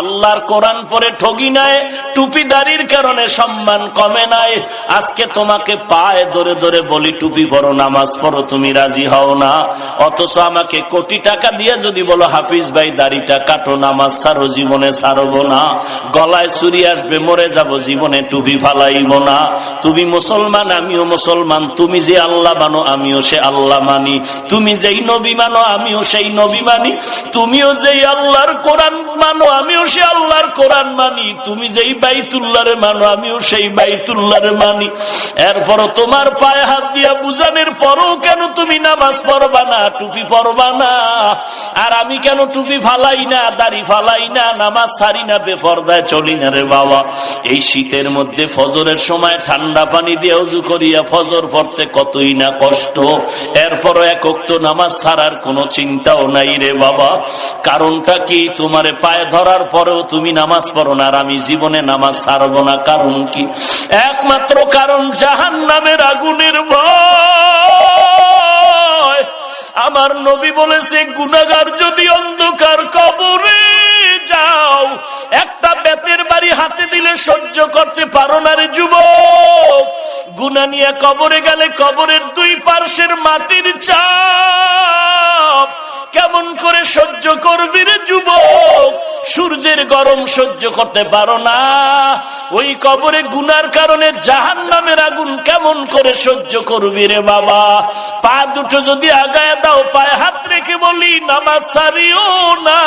আল্লাহর কোরআন পরে ঠগি নাই টুপিদারির কারণে সম্মান কমে নাই। আজকে তোমাকে পায়ে ধরে ধরে বলি, টুপি পরো, নামাজ পড়ো, তুমি রাজি হও না। অথচ আমাকে কোটি টাকা দিয়ে যদি বলো, হাফিজ ভাই, দাড়িটা কাটো, নামাজ ছাড়ো, জীবনে ছাড়বো না। গলায় চুরি আসবে, মরে যাব, জীবনে টুপি ফালাইব না। তুমি মুসলমান, আমিও মুসলমান, তুমি যে আল্লাহ মানো, আমিও সে আল্লাহ মানি। তুমি যেই নবী মানো, আমিও সেই নবী মানি। তুমিও যেই আল্লাহর কোরআন মানো, আমিও সে আল্লাহর কোরআন মানি, তুমি যেই বাইতুল্লাহরে মানো, আমিও সেই বাইতুল্লাহরে মানি। এরপরও তোমার পায়ে হাত দিয়া বুঝানোর পরও কেন তুমি নামাজ পড়বা না, টুপি পরবা না? আর আমি কেন টুপি ফালাই না, দাড়ি ফালাই না, নামাজ ছাড়ি না, বেপর্দায় চলি না রে বাবা? এই শীতের মধ্যে ফজরের সময় ঠান্ডা পানি দিয়ে উজু করিয়া ফজর পড়তে কতই না কষ্ট। এরপরও একক তো নামাজ ছাড়ার কোনো চিন্তাও নাই রে বাবা। কারণটা কি? তোমারে পায়ে ধরার পরেও তুমি নামাজ পড়ো না আর আমি জীবনে নামাজ ছাড়বো না। কারণ কি? একমাত্র কারণ জাহান নামের আগুনের ভয়। আমার নবী বলেছে গুনাগার যদি অন্ধকার কবরে যাও, একটা বেতের বাড়ি হাতে দিলে সহ্য করতে পারো না রে যুবক। গুনা নিয়ে কবরে গেলে কবরের দুই পার্শ্বের মাটির চাপ। কেমন করে সহ্য করবি রে যুবক? সূর্যের গরম সহ্য করতে পারো না। ওই কবরে গুনার কারণে জাহান নামের আগুন কেমন করে সহ্য করবি রে বাবা? পা দুটো যদি আগায় দাও, পায়ে হাত রেখে বলি, নামাজ সারিও না।